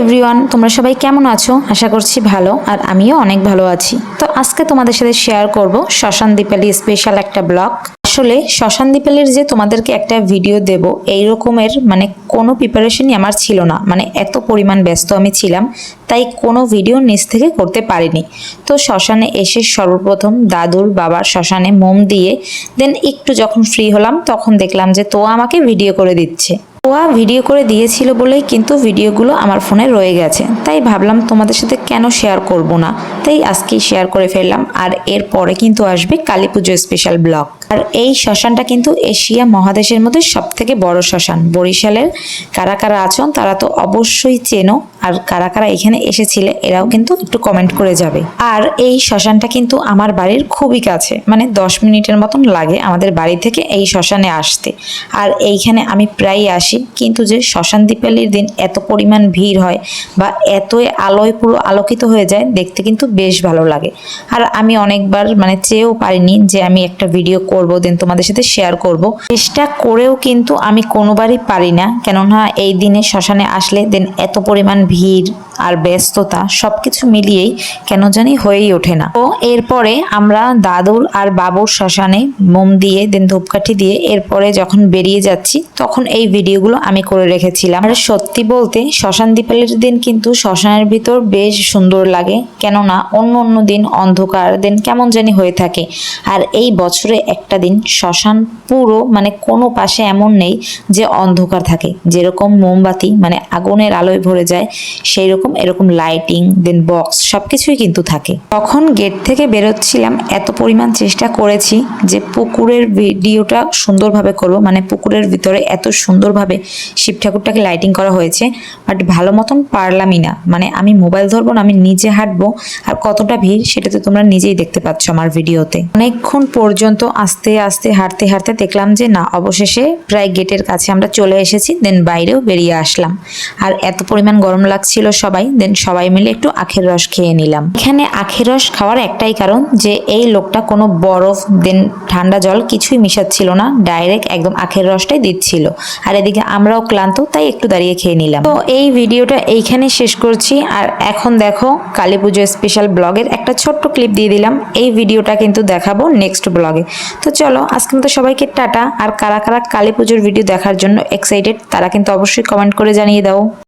Everyone তোমরা সবাই কেমন আছো? আশা করছি ভালো, আর আমিও অনেক ভালো আছি। তো আজকে তোমাদের সাথে শেয়ার করব শ্মশান দীপালি স্পেশাল একটা ব্লগ আসলে শ্মশান দীপালির যে তোমাদেরকে একটা ভিডিও দেব, এই রকমের মানে কোনো প্রিপারেশনই আমার ছিল না। মানে এত পরিমাণ ব্যস্ত আমি ছিলাম, তাই কোনো ভিডিও নিজ থেকে করতে পারিনি। তো শ্মশানে এসে সর্বপ্রথম দাদুর বাবার শ্মশানে মোম দিয়ে দেন একটু যখন ফ্রি হলাম, তখন দেখলাম যে তো আমাকে ভিডিও করে দিচ্ছে। তোয়া ভিডিও করে দিয়েছিল বলেই কিন্তু ভিডিওগুলো আমার ফোনে রয়ে গেছে। তাই ভাবলাম তোমাদের সাথে কেন শেয়ার করব না? তাই আজকেই শেয়ার করে ফেললাম। আর এরপরে কিন্তু আসবে কালী পুজো স্পেশাল ব্লগ আর এই শ্মশানটা কিন্তু এশিয়া মহাদেশের মধ্যে সব থেকে বড় শ্মশান। বরিশালের কারা কারা আছেন তারা তো অবশ্যই চেনো। আর কারা কারা এখানে এসেছিলে এরাও কিন্তু একটু কমেন্ট করে যাবে। আর এই শ্মশানটা কিন্তু আমার বাড়ির খুবই কাছে। মানে দশ মিনিটের মতন লাগে আমাদের বাড়ি থেকে এই শ্মশানে আসতে। আর এইখানে আমি প্রায় আসি কিন্তু যে শ্মশান দীপালির দিন এত পরিমাণ ভিড় হয় বা এতই আলোয় পুরো আলোকিত হয়ে যায়, দেখতে কিন্তু বেশ ভালো লাগে। আর আমি অনেকবার মানে চেয়েও পারিনি যে আমি একটা ভিডিও করব দেন তোমাদের সাথে শেয়ার করব। চেষ্টা করেও কিন্তু আমি কোনোবারই পারি না কেননা এই দিনে শ্মশানে আসলে দেন এত পরিমাণ ভিড় আর ব্যস্ততা সবকিছু মিলিয়েই কেন জানি হয়েই ওঠে না। তো এরপরে আমরা দাদুর আর বাবুর শ্মশানে মোম দিয়ে দেন ধূপকাঠি দিয়ে এরপরে যখন বেরিয়ে যাচ্ছি, তখন এই ভিডিওগুলো আমি করে রেখেছিলাম। আর সত্যি বলতে, শ্মশান দীপালির দিন কিন্তু শ্মশানের ভিতর বেশ সুন্দর লাগে। কেননা, অন্য অন্য দিন অন্ধকার, দিন কেমন জানি হয়ে থাকে। আর এই বছরে একটা দিন শ্মশান পুরো মানে কোনো পাশে এমন নেই যে অন্ধকার থাকে। যেরকম মোমবাতি মানে আগুনের আলোয় ভরে যায় সেই রকম এরকম লাইটিং দেন বক্স সব কিছুই কিন্তু থাকে। তখন গেট থেকে বেরোচ্ছিলাম, এত পরিমাণ চেষ্টা করেছি যে পুকুরের ভিডিওটা সুন্দরভাবে করব। মানে পুকুরের ভিতরে এত সুন্দরভাবে শিব ঠাকুরটাকে লাইটিং করা হয়েছে বাট ভালো মতন পারলামই না। মানে আমি মোবাইল ধরবো না, আমি নিজে হাঁটবো, আর কতটা ভিড় সেটা তো তোমরা নিজেই দেখতে পাচ্ছ আমার ভিডিওতে। অনেকক্ষণ পর্যন্ত আস্তে আস্তে হাঁটতে হাঁটতে দেখলাম যে না, অবশেষে প্রায় গেটের কাছে আমরা চলে এসেছি দেন বাইরেও বেরিয়ে আসলাম। আর এত পরিমাণ গরম লাগছিল সবাই দেন সবাই মিলে একটু আখের রস খেয়ে নিলাম। এখানে আখের রস খাওয়ার একটাই কারণ যে এই লোকটা কোনো বরফ দেন ঠান্ডা জল কিছুই মিশাচ্ছিল না ডাইরেক্ট একদম আখের রসটাই দিচ্ছিল। আর এদিকে আমরাও ক্লান্ত, তাই একটু দাঁড়িয়ে খেয়ে নিলাম। তো এই ভিডিওটা এইখানে শেষ করছি। আর এখন দেখো, কালী পুজো স্পেশাল ব্লগের একটা ছোট্ট ক্লিপ দিয়ে দিলাম। এই ভিডিওটা কিন্তু দেখাবো নেক্সট ব্লগে তো চলো, আজকে মতো সবাইকে টাটা। আর কারা কারা কালী পুজোর ভিডিও দেখার জন্য এক্সাইটেড তারা কিন্তু অবশ্যই কমেন্ট করে জানিয়ে দাও।